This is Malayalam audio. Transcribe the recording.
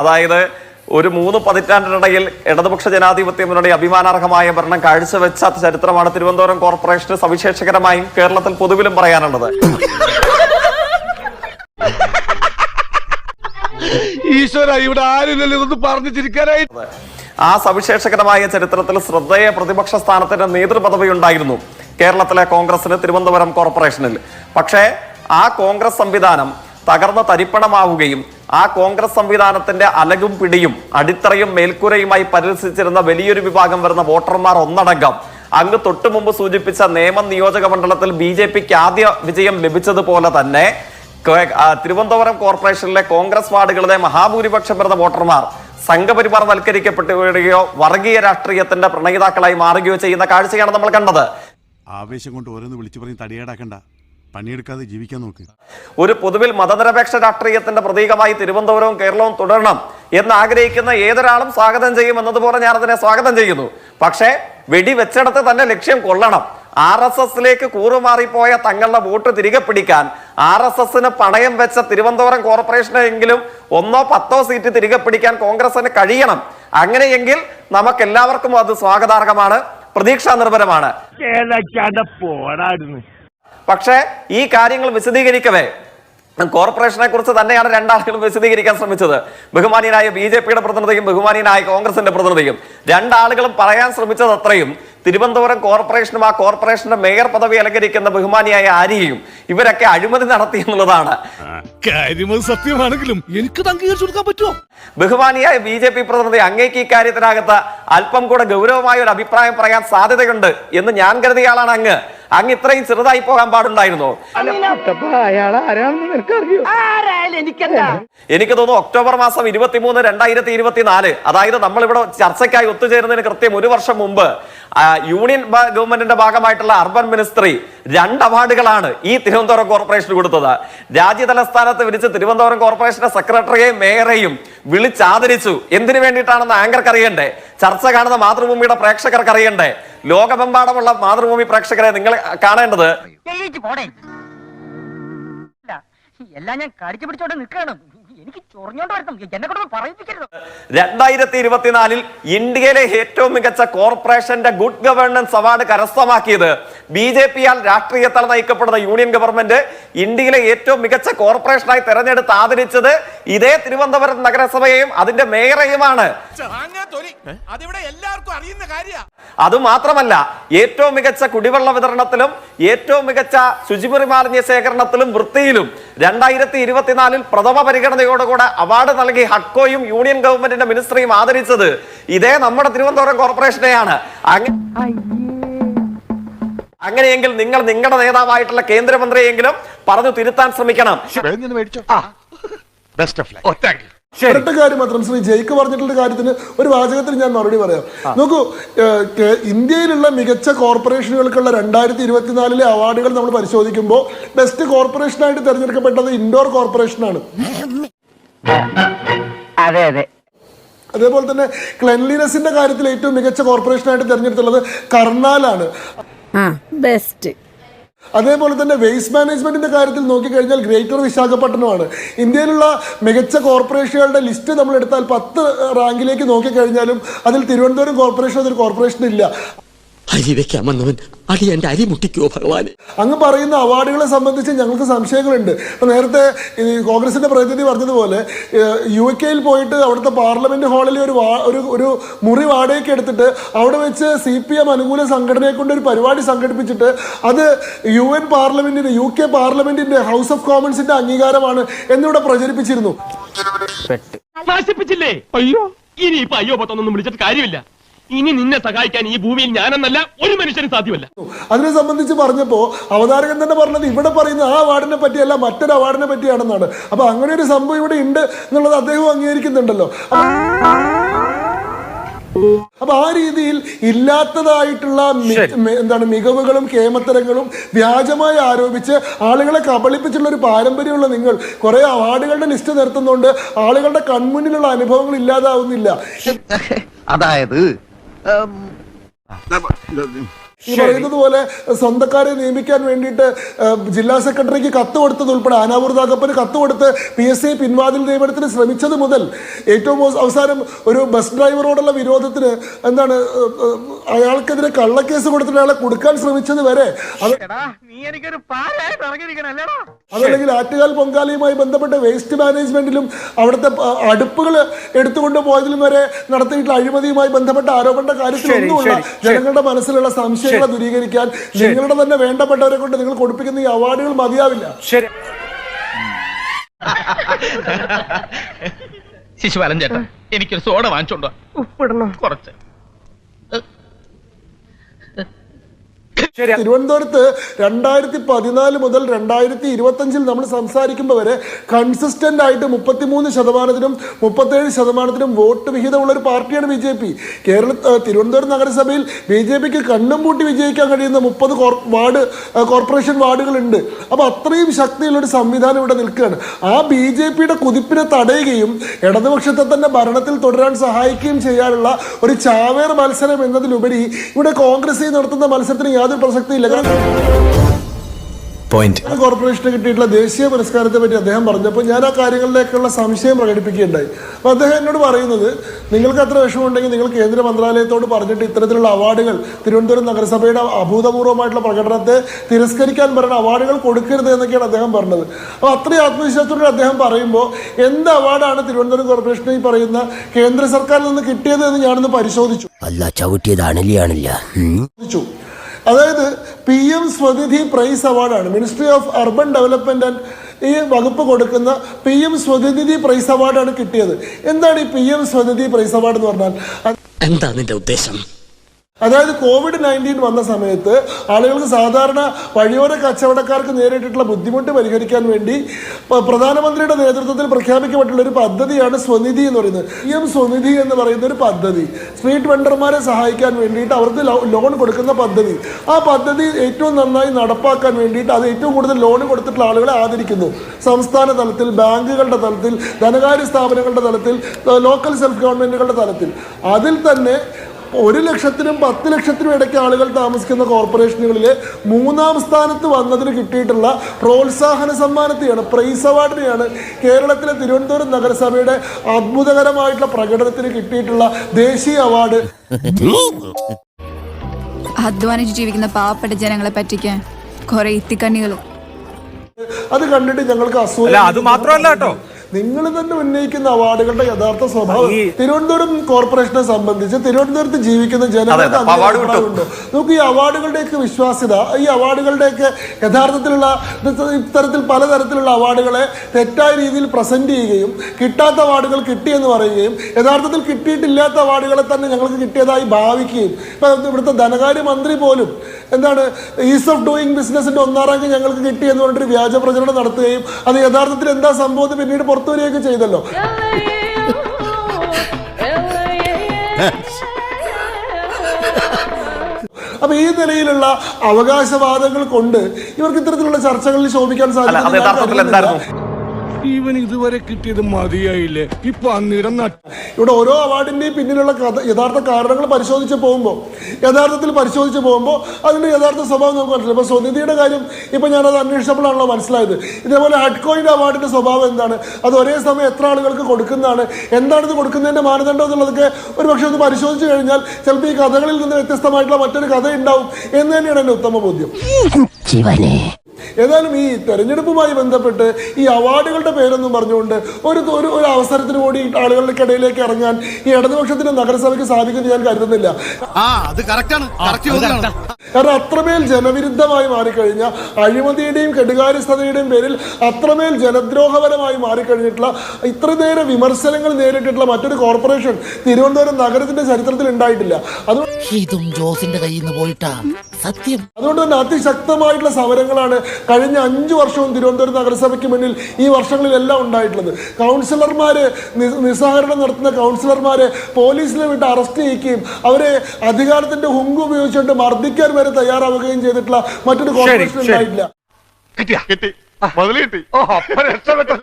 അതായത് ഒരു മൂന്ന് പതിറ്റാണ്ടിനിടയിൽ ഇടതുപക്ഷ ജനാധിപത്യ മുന്നണി അഭിമാനാർഹമായ ഭരണം കാഴ്ചവെച്ച ചരിത്രമാണ് തിരുവനന്തപുരം കോർപ്പറേഷന് സവിശേഷകരമായും കേരളത്തിൽ പൊതുവിലും പറയാനുള്ളത്. ഈശ്വര ഇവിടെ ആരുമില്ലല്ലോ ഇതൊന്ന് പറഞ്ഞു ചിരിക്കാനായി ആ സവിശേഷകരമായ ചരിത്രത്തിൽ ശ്രദ്ധേയ പ്രതിപക്ഷ സ്ഥാനത്തിന്റെ നേതൃപദവി ഉണ്ടായിരുന്നു കേരളത്തിലെ കോൺഗ്രസിന് തിരുവനന്തപുരം കോർപ്പറേഷനിൽ. പക്ഷേ ആ കോൺഗ്രസ് സംവിധാനം തകർന്ന് തരിപ്പണമാവുകയും ആ കോൺഗ്രസ് സംവിധാനത്തിന്റെ അലകും പിടിയും അടിത്തറയും മേൽക്കൂരയുമായി പരിരസിച്ചിരുന്ന വലിയൊരു വിഭാഗം വരുന്ന വോട്ടർമാർ ഒന്നടങ്കം. അങ്ങ് തൊട്ടു മുമ്പ് സൂചിപ്പിച്ച നേമം നിയോജക മണ്ഡലത്തിൽ ബി ജെ പിക്ക് ആദ്യ വിജയം ലഭിച്ചതുപോലെ തന്നെ തിരുവനന്തപുരം കോർപ്പറേഷനിലെ കോൺഗ്രസ് വാർഡുകളിലെ മഹാഭൂരിപക്ഷം വരുന്ന വോട്ടർമാർ സംഘപരിവാർ വൽക്കരിക്കപ്പെട്ടുകയോ വർഗീയ രാഷ്ട്രീയത്തിന്റെ പ്രണയിതാക്കളായി മാറുകയോ ചെയ്യുന്ന കാഴ്ചയാണ് നമ്മൾ കണ്ടത്. ആവേശം കൊണ്ട് ഓരോന്ന് വിളിച്ചു പറഞ്ഞ് തടിയേടാക്കണ്ട. പണിയെടുക്കാതെ ജീവിക്കാൻ നോക്ക്. ഒരു പൊതുവിൽ മതനിരപേക്ഷ രാഷ്ട്രീയത്തിന്റെ പ്രതീകമായി തിരുവനന്തപുരവും കേരളവും തുടരണം എന്ന് ആഗ്രഹിക്കുന്ന ഏതൊരാളും സ്വാഗതം ചെയ്യും എന്നതുപോലെ ഞാൻ അതിനെ സ്വാഗതം ചെയ്യുന്നു. പക്ഷേ വെടിവെച്ചിടത്ത് തന്നെ ലക്ഷ്യം കൊള്ളണം. ആർ എസ് എസിലേക്ക് കൂറുമാറിപ്പോയ തങ്ങളുടെ വോട്ട് തിരികെ പിടിക്കാൻ ആർ എസ് എസിന് പണയം വെച്ച തിരുവനന്തപുരം കോർപ്പറേഷനെങ്കിലും ഒന്നോ പത്തോ സീറ്റ് തിരികെ പിടിക്കാൻ കോൺഗ്രസിന് കഴിയണം. അങ്ങനെയെങ്കിൽ നമുക്ക് എല്ലാവർക്കും അത് സ്വാഗതാർഹമാണ്. പ്രതീക്ഷാ നിർഭരമാണ് പക്ഷേ ഈ കാര്യങ്ങൾ വിശദീകരിക്കവേ. കോർപ്പറേഷനെ കുറിച്ച് തന്നെയാണ് രണ്ടാളുകളും വിശദീകരിക്കാൻ ശ്രമിച്ചത്. ബഹുമാനിയനായ ബി ജെ പിയുടെ പ്രതിനിധിയും ബഹുമാനിയനായ കോൺഗ്രസിന്റെ പ്രതിനിധിയും. രണ്ടാളുകളും പറയാൻ ശ്രമിച്ചത് അത്രയും. തിരുവനന്തപുരം കോർപ്പറേഷനും ആ കോർപ്പറേഷന്റെ മേയർ പദവി അലങ്കരിക്കുന്ന ബഹുമാനിയായ ആര്യയും ഇവരൊക്കെ അഴിമതി നടത്തി എന്നുള്ളതാണ്. സത്യമാണെങ്കിലും എനിക്ക് കൊടുക്കാൻ പറ്റുമോ? ബഹുമാനിയായ ബി ജെ പി പ്രതിനിധി അങ്ങേക്ക് ഇക്കാര്യത്തിനകത്ത് അല്പം കൂടെ ഗൗരവമായ ഒരു അഭിപ്രായം പറയാൻ സാധ്യതയുണ്ട് എന്ന് ഞാൻ കരുതിയ ആളാണ് അങ്ങ്. അങ്ങ് ഇത്രയും ചെറുതായി പോകാൻ പാടുണ്ടായിരുന്നോ? എനിക്ക് തോന്നുന്നു ഒക്ടോബർ മാസം ഇരുപത്തിമൂന്ന് രണ്ടായിരത്തി ഇരുപത്തിനാല് അതായത് നമ്മളിവിടെ ചർച്ചയ്ക്കായി ഒത്തുചേരുന്നതിന് കൃത്യം ഒരു വർഷം മുമ്പ് യൂണിയൻ ഗവൺമെന്റിന്റെ ഭാഗമായിട്ടുള്ള അർബൻ മിനിസ്ട്രി രണ്ട് അവാർഡുകളാണ് ഈ തിരുവനന്തപുരം കോർപ്പറേഷന് കൊടുത്തത്. രാജ്യതലസ്ഥാനത്ത് വിരിച്ച് തിരുവനന്തപുരം കോർപ്പറേഷന്റെ സെക്രട്ടറിയെയും മേയറെയും വിളിച്ചാദരിച്ചു. എന്തിനു വേണ്ടിയിട്ടാണെന്ന് ആങ്കർക്ക് അറിയണ്ടേ ചർച്ച കാണുന്ന മാതൃഭൂമിയുടെ പ്രേക്ഷകർക്ക് അറിയണ്ടേ ലോകമെമ്പാടുമുള്ള മാതൃഭൂമി പ്രേക്ഷകരെ നിങ്ങൾ കാണേണ്ടത്? എല്ലാം ഞാൻ കടിച്ചു പിടിച്ചോണ്ട് നിൽക്കണം രണ്ടായിരത്തി ഇരുപത്തിനാലിൽ ഇന്ത്യയിലെ ഏറ്റവും മികച്ച കോർപ്പറേഷന്റെ ഗുഡ് ഗവേണൻസ് അവാർഡ് കരസ്ഥമാക്കിയത് ബി ജെ പിയാൽ രാഷ്ട്രീയത്താൽ നയിക്കപ്പെടുന്ന യൂണിയൻ ഗവൺമെന്റ് ഇന്ത്യയിലെ ഏറ്റവും മികച്ച കോർപ്പറേഷനായി തെരഞ്ഞെടുത്ത് ആദരിച്ചത് ഇതേ തിരുവനന്തപുരം നഗരസഭയെയും അതിന്റെ മേയറെയുമാണ്. അതിവിടെ എല്ലാവർക്കും അറിയുന്ന കാര്യ. അതുമാത്രമല്ല ഏറ്റവും മികച്ച കുടിവെള്ള വിതരണത്തിലും ഏറ്റവും മികച്ച ശുചിമുറി മാലിന്യ ശേഖരണത്തിലും വൃത്തിയിലും രണ്ടായിരത്തി ഇരുപത്തിനാലിൽ പ്രഥമ പരിഗണനയോടുകൂടെ അവാർഡ് നൽകി ഹക്കോയും യൂണിയൻ ഗവൺമെന്റിന്റെ മിനിസ്ട്രിയും ആദരിച്ചത് ഇതേ നമ്മുടെ തിരുവനന്തപുരം കോർപ്പറേഷനെയാണ്. അങ്ങ- അങ്ങനെയെങ്കിൽ നിങ്ങൾ നിങ്ങളുടെ നേതാവായിട്ടുള്ള കേന്ദ്രമന്ത്രിയെങ്കിലും പറഞ്ഞു തിരുത്താൻ ശ്രമിക്കണം. ബെസ്റ്റ് ഓഫ് ലൈഫ് ഒരൊറ്റ കാര്യം മാത്രം ശ്രീ ജയ്ക്ക് പറഞ്ഞിട്ടുള്ള കാര്യത്തിന് ഒരു വാചകത്തിൽ ഞാൻ മറുപടി പറയാം. നോക്കൂ ഇന്ത്യയിലുള്ള മികച്ച കോർപ്പറേഷനുകൾക്കുള്ള രണ്ടായിരത്തി ഇരുപത്തിനാലിലെ അവാർഡുകൾ നമ്മൾ പരിശോധിക്കുമ്പോൾ ബെസ്റ്റ് കോർപ്പറേഷനായിട്ട് തിരഞ്ഞെടുക്കപ്പെട്ടത് ഇൻഡോർ കോർപ്പറേഷനാണ് അതെ അതെ. അതേപോലെ തന്നെ ക്ലെൻലിനെസിന്റെ കാര്യത്തിൽ ഏറ്റവും മികച്ച കോർപ്പറേഷനായിട്ട് തിരഞ്ഞെടുത്തുള്ളത് കർണാലാണ്. ആ ബെസ്റ്റ് അതേപോലെ തന്നെ വേസ്റ്റ് മാനേജ്മെന്റിന്റെ കാര്യത്തിൽ നോക്കിക്കഴിഞ്ഞാൽ ഗ്രേറ്റർ വിശാഖപട്ടണമാണ്. ഇന്ത്യയിലുള്ള മികച്ച കോർപ്പറേഷനുകളുടെ ലിസ്റ്റ് നമ്മൾ എടുത്താൽ പത്ത് റാങ്കിലേക്ക് നോക്കിക്കഴിഞ്ഞാലും അതിൽ തിരുവനന്തപുരം കോർപ്പറേഷൻ അതൊരു കോർപ്പറേഷൻ ഇല്ല. അരി വെക്കാൻ വന്നവൻ അടി എന്റെ അരി മുട്ടിക്കോ ഭഗവാന്? അങ്ങ് പറയുന്ന അവാർഡുകളെ സംബന്ധിച്ച് ഞങ്ങൾക്ക് സംശയങ്ങളുണ്ട്. അപ്പൊ നേരത്തെ ഈ കോൺഗ്രസിന്റെ പ്രതിനിധി പറഞ്ഞതുപോലെ യു യു കെയിൽ പോയിട്ട് അവിടുത്തെ പാർലമെന്റ് ഹാളിൽ ഒരു വാ- ഒരു ഒരു മുറി വാടകയ്ക്ക് എടുത്തിട്ട് അവിടെ വെച്ച് സി പി എം അനുകൂല സംഘടനയെ കൊണ്ട് ഒരു പരിപാടി സംഘടിപ്പിച്ചിട്ട് അത് യു എൻ പാർലമെന്റിന്റെ യു കെ പാർലമെന്റിന്റെ ഹൗസ് ഓഫ് കോമൺസിന്റെ അംഗീകാരമാണ് എന്നിവിടെ പ്രചരിപ്പിച്ചിരുന്നു. നശിപ്പിച്ചില്ലേ? അയ്യോ ഇനി ഇപ്പൊ അയ്യോ പത്തൊന്നും വിളിച്ചിട്ട് കാര്യമില്ല. ഇനി നിന്നെ സഹായിക്കാൻ ഈ ഭൂമിയിൽ ഞാനെന്നല്ല ഒരു മനുഷ്യനും സാധ്യമല്ല. അതിനെ സംബന്ധിച്ച് പറഞ്ഞപ്പോ അവതാരകൻ തന്നെ പറഞ്ഞത് ഇവിടെ പറയുന്ന ആ അവാർഡിനെ പറ്റിയല്ല മറ്റൊരു അവാർഡിനെ പറ്റിയാണെന്നാണ്. അപ്പൊ അങ്ങനെ ഒരു സംഭവം ഇവിടെ ഉണ്ട് എന്നുള്ളത് അദ്ദേഹം അംഗീകരിക്കുന്നുണ്ടല്ലോ. അപ്പൊ ആ രീതിയിൽ ഇല്ലാത്തതായിട്ടുള്ള എന്താണ് മികവുകളും കേമത്തരങ്ങളും വ്യാജമായി ആരോപിച്ച് ആളുകളെ കബളിപ്പിച്ചുള്ള ഒരു പാരമ്പര്യമുള്ള നിങ്ങൾ കുറെ അവാർഡുകളുടെ ലിസ്റ്റ് നിർത്തുന്നുണ്ട്. ആളുകളുടെ കൺമുന്നിലുള്ള അനുഭവങ്ങൾ ഇല്ലാതാവുന്നില്ല. അതായത് ഈ പറയുന്നത് പോലെ സ്വന്തക്കാരെ നിയമിക്കാൻ വേണ്ടിയിട്ട് ജില്ലാ സെക്രട്ടറിക്ക് കത്ത് കൊടുത്തത് ഉൾപ്പെടെ ആനാവൂർ താക്കപ്പന് കത്ത് കൊടുത്ത് പി എസ് സി പിൻവാതിൽ നിയമനത്തിന് ശ്രമിച്ചത് മുതൽ ഏറ്റവും അവ- അവസാനം ഒരു ബസ് ഡ്രൈവറോടുള്ള വിരോധത്തിന് എന്താണ് അയാൾക്കെതിരെ കള്ളക്കേസ് കൊടുത്തിട്ട് അയാളെ കൊടുക്കാൻ ശ്രമിച്ചത് വരെ അതല്ലെങ്കിൽ ആറ്റുകാൽ പൊങ്കാലയുമായി ബന്ധപ്പെട്ട വേസ്റ്റ് മാനേജ്മെന്റിലും അവിടുത്തെ അടുപ്പുകൾ എടുത്തുകൊണ്ട് പോയതിലും വരെ നടത്തിയിട്ടുള്ള അഴിമതിയുമായി ബന്ധപ്പെട്ട ആരോപണ കാര്യത്തിലൊന്നുമില്ല ജനങ്ങളുടെ മനസ്സിലുള്ള സംശയങ്ങളെ ദൂരീകരിക്കാൻ നിങ്ങളുടെ തന്നെ വേണ്ടപ്പെട്ടവരെ കൊണ്ട് നിങ്ങൾ കൊടുപ്പിക്കുന്ന ഈ അവാർഡുകൾ മതിയാവില്ല. ശരി. ശിശുപാലൻ ചേട്ടാ എനിക്കൊരു സോഡ വാങ്ങിച്ചോണ്ടോ ഉപ്പിടണം? കുറച്ച്. തിരുവനന്തപുരത്ത് രണ്ടായിരത്തി പതിനാല് മുതൽ രണ്ടായിരത്തി ഇരുപത്തഞ്ചിൽ നമ്മൾ സംസാരിക്കുമ്പോൾ വരെ കൺസിസ്റ്റന്റ് ആയിട്ട് മുപ്പത്തിമൂന്ന് ശതമാനത്തിനും മുപ്പത്തേഴ് ശതമാനത്തിനും വോട്ട് വിഹിതമുള്ള ഒരു പാർട്ടിയാണ് B J P. Kerala Thiruvananthapuram നഗരസഭയിൽ ബി ജെ പിക്ക് കണ്ണും പൂട്ടി വിജയിക്കാൻ കഴിയുന്ന മുപ്പത് വാർഡ് കോർപ്പറേഷൻ വാർഡുകളുണ്ട്. അപ്പോൾ അത്രയും ശക്തിയുള്ള ഒരു സംവിധാനം ഇവിടെ നിൽക്കുകയാണ്. ആ ബി ജെ പിയുടെ കുതിപ്പിനെ തടയുകയും ഇടതുപക്ഷത്തെ തന്നെ ഭരണത്തിൽ തുടരാൻ സഹായിക്കുകയും ചെയ്യാനുള്ള ഒരു ചാവേർ മത്സരം എന്നതിലുപരി ഇവിടെ കോൺഗ്രസ് നടത്തുന്ന മത്സരത്തിന് യാതൊരു പ്രസക്തിയില്ല പോയിന്റ് കോർപ്പറേഷന് കിട്ടിയിട്ടുള്ള ദേശീയ പുരസ്കാരത്തെ പറ്റി അദ്ദേഹം പറഞ്ഞപ്പോൾ ഞാൻ ആ കാര്യങ്ങളിലേക്കുള്ള സംശയം പ്രകടിപ്പിക്കുകയുണ്ടായി. അപ്പോൾ അദ്ദേഹം എന്നോട് പറയുന്നത് നിങ്ങൾക്ക് അത്ര വിഷമമുണ്ടെങ്കിൽ നിങ്ങൾ കേന്ദ്ര മന്ത്രാലയത്തോട് പറഞ്ഞിട്ട് ഇത്തരത്തിലുള്ള അവാർഡുകൾ തിരുവനന്തപുരം നഗരസഭയുടെ അഭൂതപൂർവമായിട്ടുള്ള പ്രകടനത്തെ തിരസ്കരിക്കാൻ പറയുന്ന അവാർഡുകൾ കൊടുക്കരുത് എന്നൊക്കെയാണ് അദ്ദേഹം പറഞ്ഞത്. അപ്പോൾ അത്രയും ആത്മവിശ്വാസത്തോടെ അദ്ദേഹം പറയുമ്പോൾ എന്ത് അവാർഡാണ് തിരുവനന്തപുരം കോർപ്പറേഷന് ഈ പറയുന്ന കേന്ദ്ര സർക്കാരിൽ നിന്ന് കിട്ടിയത് എന്ന് ഞാനൊന്ന് പരിശോധിച്ചു. അല്ല അതായത് പി എം സ്വനിധി പ്രൈസ് അവാർഡാണ്. Ministry of urban development and ഈ വകുപ്പ് കൊടുക്കുന്ന പി എം സ്വനിധി പ്രൈസ് അവാർഡാണ് കിട്ടിയത്. എന്താണ് ഈ P M Svanidhi prize award എന്ന് പറഞ്ഞാൽ? എന്താണ് ഉദ്ദേശം? അതായത് കോവിഡ് നയന്റീൻ വന്ന സമയത്ത് ആളുകൾക്ക് സാധാരണ വഴിയോര കച്ചവടക്കാർക്ക് നേരിട്ടിട്ടുള്ള ബുദ്ധിമുട്ട് പരിഹരിക്കാൻ വേണ്ടി പ്രധാനമന്ത്രിയുടെ നേതൃത്വത്തിൽ പ്രഖ്യാപിക്കപ്പെട്ടുള്ള ഒരു പദ്ധതിയാണ് സ്വനിധി എന്ന് പറയുന്നത്. പി എം സ്വനിധി എന്ന് പറയുന്ന ഒരു പദ്ധതി. സ്ട്രീറ്റ് വെണ്ടർമാരെ സഹായിക്കാൻ വേണ്ടിയിട്ട് അവർക്ക് ലോൺ കൊടുക്കുന്ന പദ്ധതി. ആ പദ്ധതി ഏറ്റവും നന്നായി നടപ്പാക്കാൻ വേണ്ടിയിട്ട് അത് ഏറ്റവും കൂടുതൽ ലോൺ കൊടുത്തിട്ടുള്ള ആളുകളെ ആദരിക്കുന്നു. സംസ്ഥാന തലത്തിൽ ബാങ്കുകളുടെ തലത്തിൽ ധനകാര്യ സ്ഥാപനങ്ങളുടെ തലത്തിൽ ലോക്കൽ സെൽഫ് ഗവൺമെന്റുകളുടെ തലത്തിൽ. അതിൽ തന്നെ ഒരു ലക്ഷത്തിനും പത്ത് ലക്ഷത്തിനും ഇടയ്ക്ക് ആളുകൾ താമസിക്കുന്ന കോർപ്പറേഷനുകളിൽ മൂന്നാം സ്ഥാനത്ത് വന്നതിന് കിട്ടിയിട്ടുള്ള പ്രോത്സാഹന സമ്മാനത്തെയാണ് പ്രൈസ് അവാർഡിനെയാണ് കേരളത്തിലെ തിരുവനന്തപുരം നഗരസഭയുടെ അത്ഭുതകരമായിട്ടുള്ള പ്രകടനത്തിന് കിട്ടിയിട്ടുള്ള ദേശീയ അവാർഡ് അധ്വാനിച്ച് ജീവിക്കുന്ന പാവപ്പെട്ട ജനങ്ങളെ പറ്റിക്കാൻ കുറെ ഇത്തിക്കണ്ണികൾ അത് കണ്ടിട്ട് ഞങ്ങൾക്ക് അസൂയ അല്ല, അത് മാത്രമല്ല കേട്ടോ. നിങ്ങൾ തന്നെ ഉന്നയിക്കുന്ന അവാർഡുകളുടെ യഥാർത്ഥ സ്വഭാവം തിരുവനന്തപുരം കോർപ്പറേഷനെ സംബന്ധിച്ച് തിരുവനന്തപുരത്ത് ജീവിക്കുന്ന ജനങ്ങളുണ്ട് ജനങ്ങൾക്ക്? നമുക്ക് ഈ അവാർഡുകളുടെയൊക്കെ വിശ്വാസ്യത ഈ അവാർഡുകളുടെയൊക്കെ യഥാർത്ഥത്തിലുള്ള ഇത്തരത്തിൽ പലതരത്തിലുള്ള അവാർഡുകളെ തെറ്റായ രീതിയിൽ പ്രസന്റ് ചെയ്യുകയും കിട്ടാത്ത അവാർഡുകൾ കിട്ടിയെന്ന് പറയുകയും യഥാർത്ഥത്തിൽ കിട്ടിയിട്ടില്ലാത്ത അവാർഡുകളെ തന്നെ ഞങ്ങൾക്ക് കിട്ടിയതായി ഭാവിക്കുകയും. ഇപ്പൊ ഇവിടുത്തെ ധനകാര്യ മന്ത്രി പോലും എന്താണ് ഈസ് ഓഫ് ഡൂയിങ് ബിസിനസിന്റെ ഒന്നാം റാങ്ക് ഞങ്ങൾക്ക് കിട്ടി എന്ന് പറഞ്ഞിട്ട് വ്യാജ പ്രചരണം നടത്തുകയും അത് യഥാർത്ഥത്തിൽ എന്താ സംഭവം പിന്നീട് പുറത്തു വരികയൊക്കെ ചെയ്തല്ലോ. അപ്പൊ ഈ നിലയിലുള്ള അവകാശവാദങ്ങൾ കൊണ്ട് ഇവർക്ക് ഇത്തരത്തിലുള്ള ചർച്ചകളിൽ ശോഭിക്കാൻ സാധിക്കും ഇവൻ ഇതുവരെ കിട്ടിയത് മതിയായില്ലേ. ഇപ്പൊ അന്നിടം ഇവിടെ ഓരോ അവാർഡിന്റെയും പിന്നിലുള്ള കഥ യഥാർത്ഥ കാരണങ്ങൾ പരിശോധിച്ച് പോകുമ്പോൾ യഥാർത്ഥത്തിൽ പരിശോധിച്ച് പോകുമ്പോൾ അതിന്റെ യഥാർത്ഥ സ്വഭാവം നമുക്ക് മനസ്സിലായി. ഇപ്പൊ സ്വനിധിയുടെ കാര്യം ഇപ്പൊ ഞാനത് അന്വേഷിച്ചപ്പോഴാണല്ലോ മനസ്സിലായത്. ഇതേപോലെ ഹഡ്കോയിന്റെ അവാർഡിന്റെ സ്വഭാവം എന്താണ്? അത് ഒരേ സമയം എത്ര ആളുകൾക്ക് കൊടുക്കുന്നതാണ്? എന്താണ് ഇത് കൊടുക്കുന്നതിന്റെ മാനദണ്ഡം എന്നുള്ളതൊക്കെ ഒരു പക്ഷെ ഒന്ന് പരിശോധിച്ച് കഴിഞ്ഞാൽ ചിലപ്പോൾ ഈ കഥകളിൽ നിന്ന് വ്യത്യസ്തമായിട്ടുള്ള മറ്റൊരു കഥ ഉണ്ടാവും എന്ന് തന്നെയാണ് എന്റെ ഉത്തമ ബോധ്യം. ഏതായാലും ഈ തെരഞ്ഞെടുപ്പുമായി ബന്ധപ്പെട്ട് ഈ അവാർഡുകളുടെ പേരൊന്നും പറഞ്ഞുകൊണ്ട് ഒരു ഒരു ഒരു അവസരത്തിന് കൂടി ആളുകളുടെ ഇടയിലേക്ക് ഇറങ്ങാൻ ഈ ഇടതുപക്ഷത്തിന് നഗരസഭയ്ക്ക് സാധിക്കുമെന്ന് ഞാൻ കരുതുന്നില്ല. ആ അത് കറക്റ്റാണ് കറക്റ്റ് കാരണം അത്രമേൽ ജനവിരുദ്ധമായി മാറിക്കഴിഞ്ഞ അഴിമതിയുടെയും കെടുകാര്യസ്ഥതയുടെയും പേരിൽ അത്രമേൽ ജനദ്രോഹപരമായി മാറിക്കഴിഞ്ഞിട്ടുള്ള ഇത്രനേരം വിമർശനങ്ങൾ നേരിട്ടിട്ടുള്ള മറ്റൊരു കോർപ്പറേഷൻ തിരുവനന്തപുരം നഗരത്തിന്റെ ചരിത്രത്തിൽ ഉണ്ടായിട്ടില്ല. അതുകൊണ്ട് ഇതും ജോസിന്റെ കയ്യിൽ നിന്ന് പോയിട്ടാ. സത്യം. അതുകൊണ്ട് തന്നെ അതിശക്തമായിട്ടുള്ള സമരങ്ങളാണ് കഴിഞ്ഞ അഞ്ചു വർഷവും തിരുവനന്തപുരം നഗരസഭയ്ക്ക് മുന്നിൽ ഈ വർഷങ്ങളിലെല്ലാം ഉണ്ടായിട്ടുള്ളത്. കൗൺസിലർമാര് നിസ്സഹകരണം നടത്തുന്ന കൗൺസിലർമാരെ പോലീസിനെ വിട്ട് അറസ്റ്റ് ചെയ്യിക്കുകയും അവരെ അധികാരത്തിന്റെ ഹുങ്ക് ഉപയോഗിച്ചുകൊണ്ട് മർദ്ദിക്കാൻ വരെ തയ്യാറാവുകയും ചെയ്തിട്ടുള്ള മറ്റൊരു കോർപ്പറേഷൻ. ഉണ്ടായിട്ടില്ല. കിട്ടി മുതൽ കിട്ടി. ഓ അപ്പൊ രക്ഷപ്പെട്ടു.